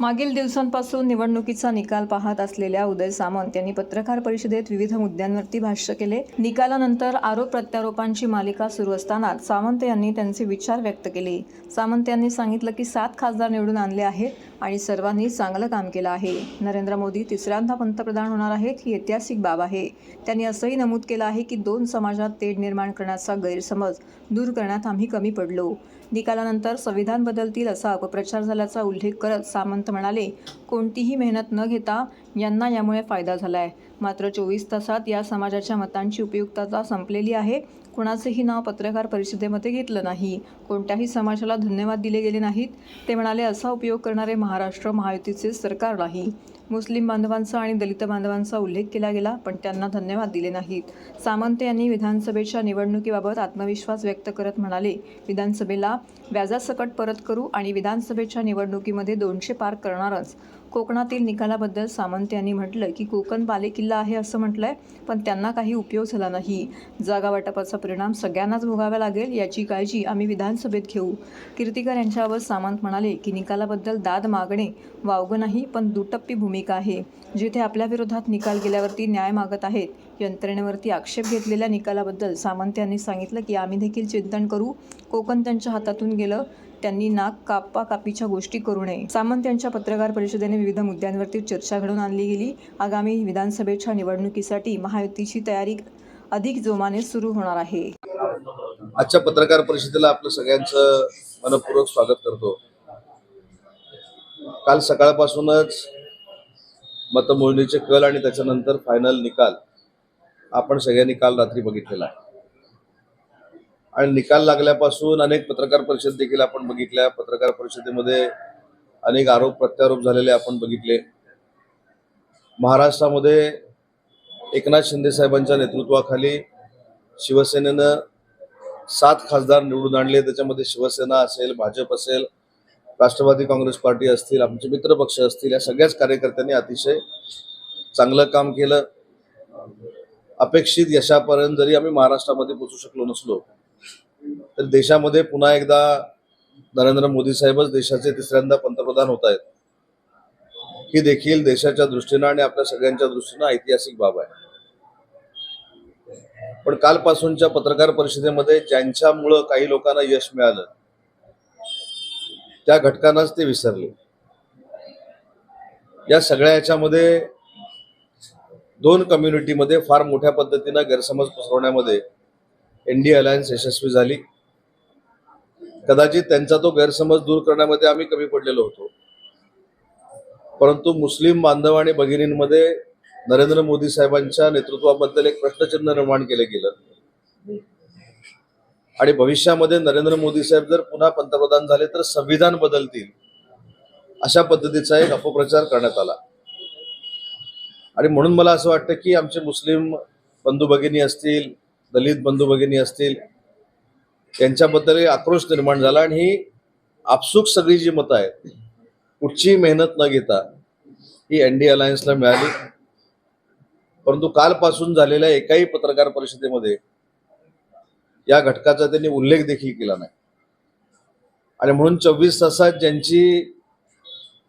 मागील दिवसांपासून निवडणुकीचा निकाल पाहत असलेल्या उदय सामंत यांनी पत्रकार परिषदेत विविध मुद्द्यांवरती भाष्य केले. निकालानंतर आरोप प्रत्यारोपांची मालिका सुरू असताना सामंत यांनी त्यांचे विचार व्यक्त केले. सामंत यांनी सांगितलं की सात खासदार निवडून आणले आहेत आणि सर्वांनी चांगलं काम केलं आहे. नरेंद्र मोदी तिसऱ्यांदा पंतप्रधान होणार आहेत ही ऐतिहासिक बाब आहे. त्यांनी असंही नमूद केलं आहे की दोन समाजात तेढ निर्माण करण्याचा गैरसमज दूर करण्यात आम्ही कमी पडलो. निकालानंतर संविधान बदलतील असा अपप्रचार झाल्याचा उल्लेख करत सामंत म्हणाले कोणतीही मेहनत न घेता यांना यामुळे फायदा झाला आहे मात्र चोवीस तासात या समाजाच्या मतांची उपयुक्तता संपलेली आहे. कुणाचेही नाव पत्रकार परिषदेमध्ये घेतलं नाही. कोणत्याही समाजाला धन्यवाद दिले गेले नाहीत. ते म्हणाले असा उपयोग करणारे महाराष्ट्र महायुतीचे सरकार नाही. मुस्लिम बांधवांचा आणि दलित बांधवांचा उल्लेख केला गेला पण त्यांना धन्यवाद दिले नाहीत. सामंत यांनी विधानसभेच्या निवडणुकीबाबत आत्मविश्वास व्यक्त करत म्हणाले विधानसभेला व्याजासकट परत करू आणि विधानसभेच्या निवडणुकीमध्ये दोनशे पार करणारच. कोकणातील निकालाबद्दल सामंत यांनी म्हटलं की कोकण बालेकिल्ला आहे असं म्हटलंय पण त्यांना काही उपयोग झाला नाही. जागा वाटपाचा परिणाम सगळ्यांनाच भोगावा लागेल याची काळजी आम्ही विधानसभेत घेऊ. कीर्तिकर यांच्यावर सामंत म्हणाले की निकालाबद्दल दाद मागणे वावगं नाही पण दुटप्पी भूमिका आहे. जिथे आपल्या विरोधात निकाल गेल्यावरती न्याय मागत आहेत यंत्रणेवरती आक्षेप घेतलेल्या निकालाबद्दल सामंत यांनी सांगितलं की आम्ही देखील चिंतन करू. कोकण त्यांच्या हातातून गेलं. त्यांनी नाक कापा कापीच्या गोष्टी करू नये. सामंत यांच्या पत्रकार परिषदेने विविध मुद्द्यांवरती चर्चा घडवून आणली गेली. आगामी विधानसभेच्या निवडणुकीसाठी महायुतीची तयारी अधिक जोमाने सुरू होणार आहे. आजच्या पत्रकार परिषदेला आपलं सगळ्यांचं मनपूर्वक स्वागत करतो. काल सकाळपासूनच मतमोजणीचे कल आणि त्याच्यानंतर फायनल निकाल आपण सगळ्यांनी काल रात्री बघितलेला आहे. आणि निकाल लागल्यापासून अनेक पत्रकार परिषद देखील आपण बघितल्या. पत्रकार परिषदेमध्ये अनेक आरोप प्रत्यारोप झालेले आपण बघितले. महाराष्ट्रामध्ये एकनाथ शिंदे साहेबांच्या नेतृत्वाखाली शिवसेनेनं सात खासदार निवडून आणले. त्याच्यामध्ये शिवसेना असेल भाजप असेल राष्ट्रवादी काँग्रेस पार्टी असतील आमचे मित्रपक्ष असतील या सगळ्याच कार्यकर्त्यांनी अतिशय चांगलं काम केलं. अपेक्षित यशापर्यंत जरी आम्ही महाराष्ट्रामध्ये पोचू शकलो नसलो तर देशामध्ये पुन्हा एकदा नरेंद्र मोदी साहेबच देशाचे तिसऱ्यांदा पंतप्रधान होत आहेत. ही देखील देशाच्या दृष्टीनं आणि आपल्या सगळ्यांच्या दृष्टीनं ऐतिहासिक बाब आहे. पण कालपासूनच्या पत्रकार परिषदेमध्ये ज्यांच्यामुळं काही लोकांना यश मिळालं त्या घटकांनाच ते विसरले. या सगळ्या याच्यामध्ये दोन कम्युनिटीमध्ये फार मोठ्या पद्धतीनं गैरसमज पसरवण्यामध्ये एन डी अलायन्स यशस्वी झाली. कदाचित त्यांचा तो गैरसमज दूर करण्यामध्ये आम्ही कमी पडलेलो होतो. परंतु मुस्लिम बांधव आणि भगिनींमध्ये नरेंद्र मोदी साहेबांच्या नेतृत्वाबद्दल एक प्रश्नचिन्ह निर्माण केलं गेलं. आणि भविष्यामध्ये नरेंद्र मोदी साहेब जर पुन्हा पंतप्रधान झाले तर संविधान बदलतील अशा पद्धतीचा एक अपप्रचार करण्यात आला. आणि म्हणून मला असं वाटतं की आमचे मुस्लिम बंधू भगिनी असतील दलित बंधू भगिनी असतील त्यांच्याबद्दलही आक्रोश निर्माण झाला आणि ही आपसूक सगळी जी मतं आहेत कुठचीही मेहनत न घेता ही एन डी अलायन्सला मिळाली. परंतु कालपासून झालेल्या एकाही पत्रकार परिषदेमध्ये या घटकाचा त्यांनी उल्लेख देखील केला नाही. आणि म्हणून चोवीस तासात ज्यांची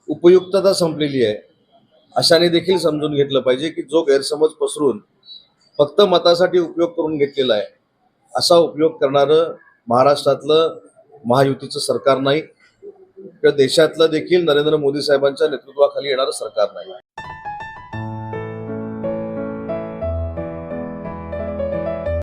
उपयुक्तता संपलेली आहे अशाने देखील समजून घेतलं पाहिजे की जो गैरसमज पसरून फक्त मतासाठी उपयोग करून घेतलेला आहे. असा उपयोग करणारं महाराष्ट्रातलं महायुतीचं सरकार नाही. किंवा देशातलं देखील नरेंद्र मोदी साहेबांच्या नेतृत्वाखाली येणारं सरकार नाही.